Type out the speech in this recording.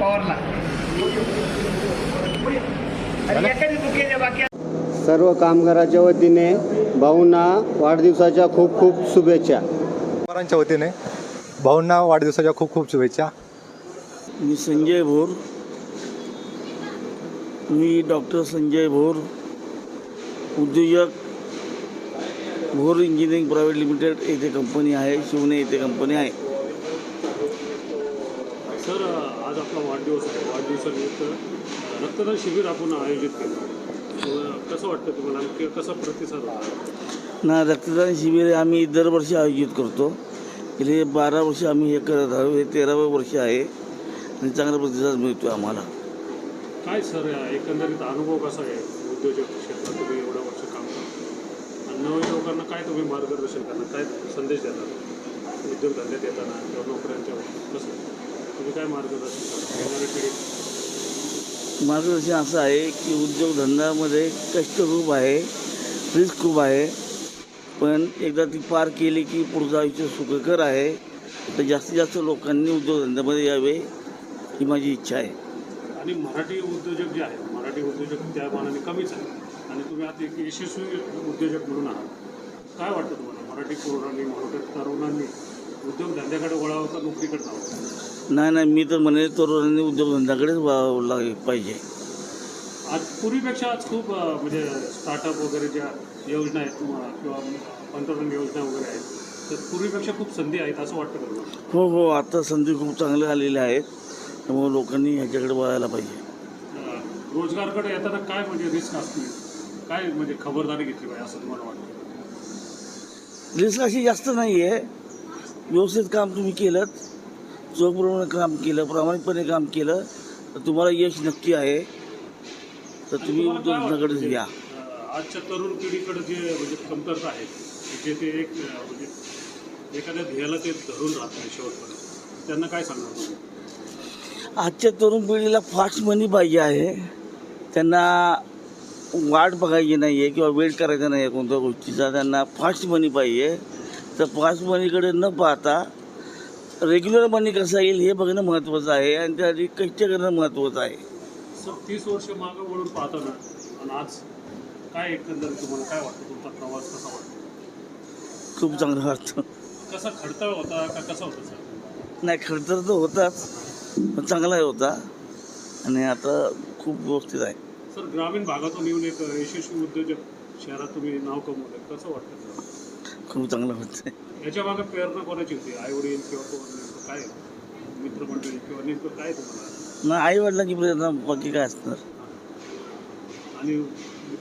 पॉवरला सर्व कामगाराच्या वतीने भाऊंना वाढदिवसाच्या खूप खूप शुभेच्छा. कामगारांच्या वतीने भाऊंना वाढदिवसाच्या खूप खूप शुभेच्छा. मी संजय भोर. मी डॉक्टर संजय भोर उद्योजक भोर इंजिनिअरिंग प्रायव्हेट लिमिटेड येथे कंपनी आहे शिवने येथे कंपनी आहे. सर आज आपला वाढदिवस आहे. वाढदिवसानिमित्त रक्तदान शिबिर आपण आयोजित केलं. कसं वाटतं तुम्हाला? आणि कि- कसा प्रतिसाद होता? ना रक्तदान शिबिर आम्ही दरवर्षी आयोजित करतो. गेले बारा वर्ष आम्ही हे करत आहोत. हे तेरावं वर्ष आहे. आणि चांगला प्रतिसाद मिळतो आम्हाला. काय सर एकंदरीत अनुभव कसा आहे उद्योजक क्षेत्रात? तुम्ही एवढं वर्ष काम करता. आणि नवीन लोकांना काय तुम्ही मार्गदर्शन करणार? काय संदेश देणार? उद्योगधंद्यात येताना किंवा नोकऱ्यांच्या कसं तुम्ही काय मार्गदर्शन करता? येणाऱ्या पिढीत मार्गदर्शन असं आहे की उद्योगधंद्यामध्ये कष्ट खूप आहे रिस्क खूप आहे. पण एकदा ती पार केली की पुढचं आयुष्य सुखकर आहे. तर जास्तीत जास्त लोकांनी उद्योगधंद्यामध्ये यावे ही माझी इच्छा आहे. आणि मराठी उद्योजक जे आहेत मराठी उद्योजक त्या मानाने कमीच आहेत. आणि तुम्ही आता एक यशस्वी उद्योजक म्हणून आहात. काय वाटतं तुम्हाला? मराठी तरुणांनी मराठी तरुणांनी उद्योगधंद्याकडे वळावं का नोकरीकडे जावं? नाही नाही मी तर म्हणे तरुणांनी उद्योगधंद्याकडेच वळावं लागे पाहिजे. आज पूर्वीपेक्षा आज खूप अं, म्हणजे स्टार्टअप वगैरे ज्या योजना आहेत तुम्हाला किंवा पंतप्रधान योजना वगैरे आहेत तर पूर्वीपेक्षा खूप संधी आहेत असं वाटतं का तुम्हाला? हो हो आता संधी खूप चांगल्या आलेल्या आहेत. त्यामुळे लोकांनी ह्याच्याकडे वळायला पाहिजे. अं, रोजगारकडे येताना काय म्हणजे रिस्क असतील? काय म्हणजे खबरदारी घेतली पाहिजे असं तुम्हाला वाटतं? रिस्क अशी जास्त नाही आहे व्यवस्थित काम तुम्ही केलं चोखप्रमाणे काम केलं प्रामाणिकपणे काम केलं तर तुम्हाला यश नक्की आहे. तर तुम्ही म्हणजे, या. आजच्या तरुण पिढीकडे जे म्हणजे कमतरता आहेत जे ते एक म्हणजे एखाद्या ध्येयाला ते धरून राहत नाही शेवटपर्यंत. त्यांना काय सांगणार तुम्ही? आजच्या तरुण पिढीला फास्ट मनी पाहिजे आहे. त्यांना वाट बघायची नाही आहे किंवा वेट करायचा नाही आहे कोणत्या गोष्टीचा. त्यांना फास्ट मनी पाहिजे. तर फास्ट मनीकडे न पाहता रेग्युलर मनी कसा येईल हे बघणं महत्त्वाचं आहे आणि त्यासाठी कष्ट करणं महत्त्वाचं आहे. सर तीस वर्ष मागं वळून पाहताना आणि आज काय एकंदरीत तुम्हाला काय वाटतं? तुमचा प्रवास कसा वाटतो? खूप चांगलं वाटतं. कसा खडतळ होता का कसा होता सर? नाही खर्च तर होताच पण चांगलाही होता. आणि आता खूप व्यवस्थित आहे. सर ग्रामीण भागातून येऊन एक यशस्वी उद्योजक शहरात तुम्ही नाव कमवलं कसं वाटतं? खूप चांगलं वाटतं याच्या मागे प्रेरणा कोणाची होती? आई वडील किंवा कोण नेमकं काय मित्रमंडळी किंवा नेमकं काय तुम्हाला? ना आई वडिलांची प्रेरणा बाकी काय असणार? आणि